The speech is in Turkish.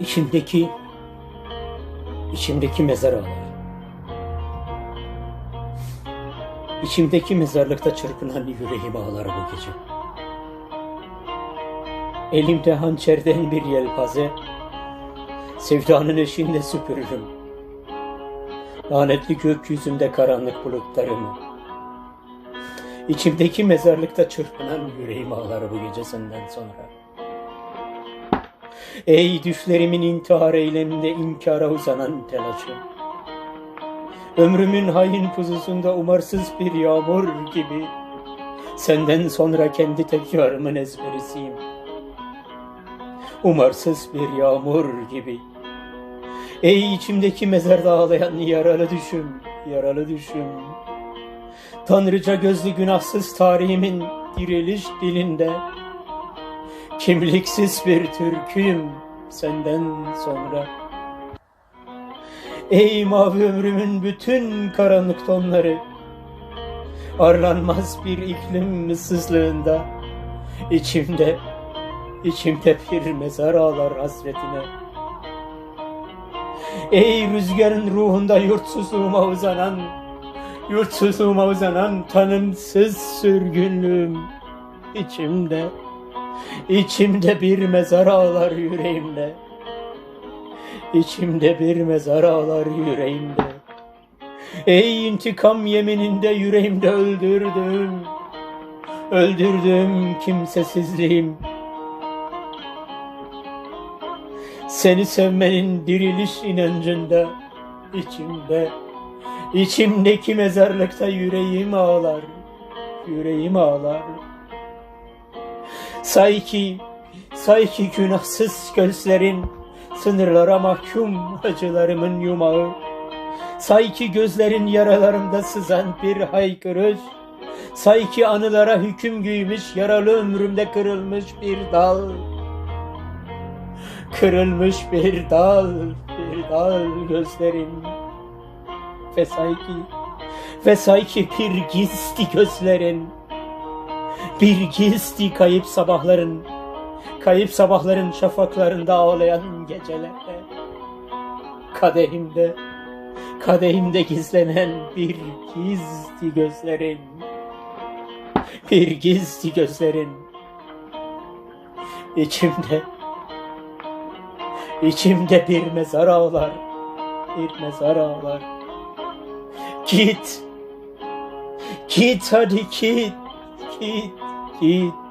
İçimdeki, içimdeki mezar ağlar. İçimdeki mezarlıkta çırpınan yüreğim ağlar bu gece. Elimde hançerden bir yelpaze, sevdanın eşiğinde süpürürüm. Lanetli gökyüzünde karanlık bulutlarımı. İçimdeki mezarlıkta çırpınan yüreğim ağlar bu gece senden sonra. Ey düşlerimin intihar eyleminde inkara uzanan telaşım. Ömrümün hain puzusunda umarsız bir yağmur gibi senden sonra kendi tekrarımın ezberisiyim. Umarsız bir yağmur gibi. Ey içimdeki mezarda ağlayan yaralı düşüm, yaralı düşüm. Tanrıca gözlü günahsız tarihimin diriliş dilinde Kimliksiz bir türküyüm senden sonra. Ey mavi ömrümün bütün karanlık tonları, Arlanmaz bir iklim ıssızlığında, içimde, içimde bir mezar ağlar hasretine. Ey rüzgarın ruhunda yurtsuzluğuma uzanan, yurtsuzluğuma uzanan tanımsız sürgünlüğüm içimde. İçimde bir mezar ağlar yüreğimde. İçimde bir mezar ağlar yüreğimde. Ey intikam yemininde yüreğimde öldürdüm. Öldürdüm kimsesizliğim. Seni sevmenin diriliş inancında içimde, içimdeki mezarlıkta yüreğim ağlar. Yüreğim ağlar. Say ki, say ki günahsız gözlerin sınırlara mahkum acılarımın yumağı. Say ki gözlerin yaralarımda sızan bir haykırış. Say ki anılara hüküm giymüş yaralı ömrümde kırılmış bir dal. Kırılmış bir dal, bir dal gözlerin. Ve say ki, ve say ki bir gizli gözlerin. Bir gizli kayıp sabahların, kayıp sabahların şafaklarında ağlayan gecelerde, kadehimde, kadehimde gizlenen bir gizli gözlerin, bir gizli gözlerin, içimde, içimde bir mezar ağlar, bir mezar ağlar. Git, git hadi git, git, git.